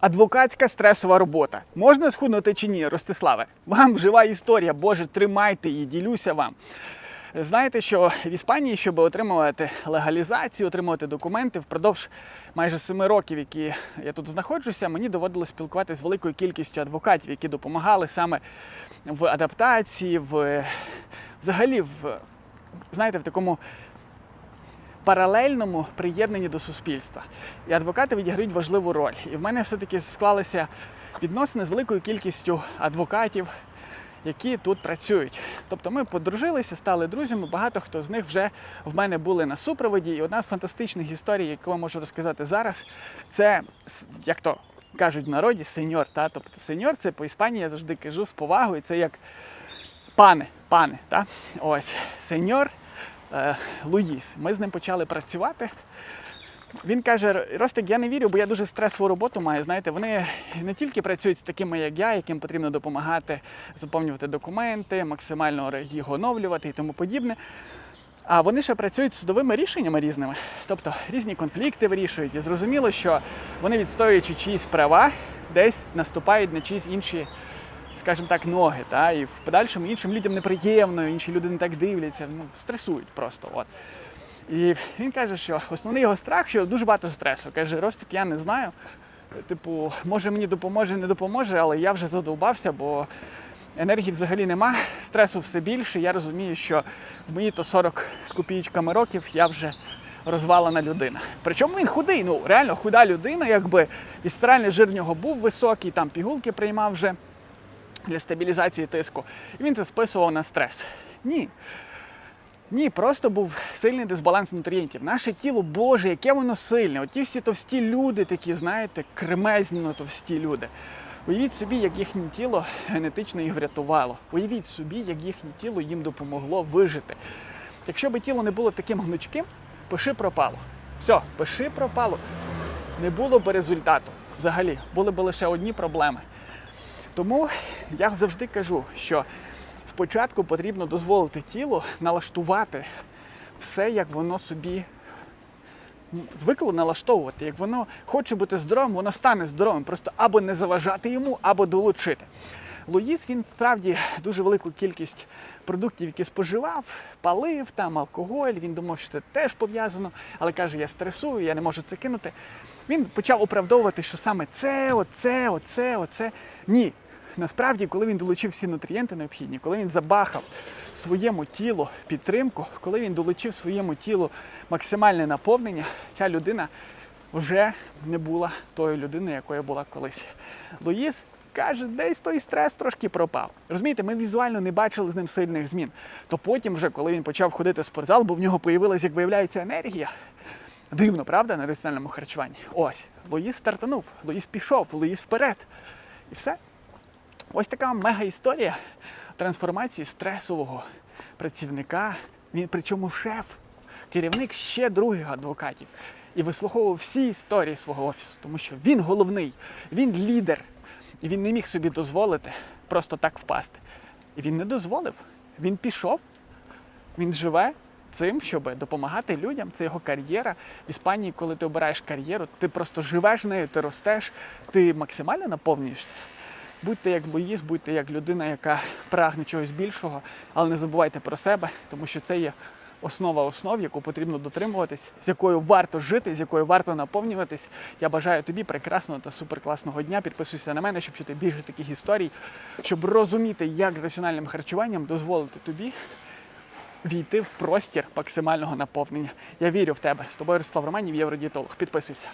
Адвокатська стресова робота. Можна схуднути чи ні, Ростиславе? Вам жива історія. Боже, тримайте її, ділюся вам. Знаєте, що в Іспанії, щоб отримувати легалізацію, отримувати документи впродовж майже семи років, які я тут знаходжуся, мені доводилось спілкуватися з великою кількістю адвокатів, які допомагали саме в адаптації, в взагалі в знаєте, в такому паралельному приєднанні до суспільства. І адвокати відіграють важливу роль. І в мене все-таки склалися відносини з великою кількістю адвокатів, які тут працюють. Тобто ми подружилися, стали друзями. Багато хто з них вже в мене були на супроводі. І одна з фантастичних історій, яку я можу розказати зараз, це як то кажуть в народі, сеньор. Та? Тобто сеньор це по Іспанії я завжди кажу з повагою. Це як пане, пане, та? ось сеньор Луїс. Ми з ним почали працювати. Він каже: Ростик, я не вірю, бо я дуже стресову роботу маю. Знаєте, вони не тільки працюють з такими, як я, яким потрібно допомагати заповнювати документи, максимально їх оновлювати і тому подібне. А вони ще працюють з судовими рішеннями різними, тобто різні конфлікти вирішують. І зрозуміло, що вони, відстоюючи чиїсь права, десь наступають на чиїсь інші, скажімо так, ноги. Та? І в подальшому іншим людям неприємно, інші люди не так дивляться, ну, стресують просто. От. І він каже, що основний його страх, що дуже багато стресу. Каже, Ростик, я не знаю. Типу, може мені допоможе, не допоможе, але я вже задовбався, бо енергії взагалі нема, стресу все більше. Я розумію, що в мої то 40 з копійками років я вже розвалена людина. Причому він худий, ну реально худа людина, якби вісцеральний жир в нього був високий, там пігулки приймав вже для стабілізації тиску. І він це списував на стрес. Ні. Ні, просто був сильний дисбаланс нутрієнтів. Наше тіло, Боже, яке воно сильне. Оті всі товсті люди, такі, знаєте, кремезні товсті люди. Уявіть собі, як їхнє тіло генетично їх врятувало. Уявіть собі, як їхнє тіло їм допомогло вижити. Якщо би тіло не було таким гнучким, пиши пропало. Все, пиши пропало. Не було би результату. Взагалі, були б лише одні проблеми. Тому я завжди кажу, що спочатку потрібно дозволити тілу налаштувати все, як воно собі звикло налаштовувати. Як воно хоче бути здоровим, воно стане здоровим. Просто або не заважати йому, або долучити. Луїс він справді дуже велику кількість продуктів, які споживав, палив там алкоголь. Він думав, що це теж пов'язано, але каже, я стресую, я не можу це кинути. Він почав оправдовувати, що саме це, оце, оце, оце. Ні. Насправді, коли він долучив всі нутрієнти необхідні, коли він забахав своєму тілу підтримку, коли він долучив своєму тілу максимальне наповнення, ця людина вже не була тою людиною, якою була колись. Луїс каже, десь той стрес трошки пропав. Розумієте, ми візуально не бачили з ним сильних змін. То потім, вже коли він почав ходити в спортзал, бо в нього появилась, як виявляється, енергія. Дивно, правда, на раціональному харчуванні. Ось, Луїс стартанув, Луїс пішов, Луїс вперед. І все. Ось така мега історія трансформації стресового працівника. Він причому шеф, керівник ще других адвокатів. І вислуховував всі історії свого офісу, тому що він головний, він лідер. І він не міг собі дозволити просто так впасти. І він не дозволив. Він пішов, він живе цим, щоб допомагати людям. Це його кар'єра. В Іспанії, коли ти обираєш кар'єру, ти просто живеш нею, ти ростеш, ти максимально наповнюєшся. Будьте як Луїс, будьте як людина, яка прагне чогось більшого, але не забувайте про себе, тому що це є основа основ, яку потрібно дотримуватись, з якою варто жити, з якою варто наповнюватись. Я бажаю тобі прекрасного та суперкласного дня. Підписуйся на мене, щоб чути більше таких історій, щоб розуміти, як раціональним харчуванням дозволити тобі війти в простір максимального наповнення. Я вірю в тебе. З тобою Ростислав Романів, євродієтолог. Підписуйся.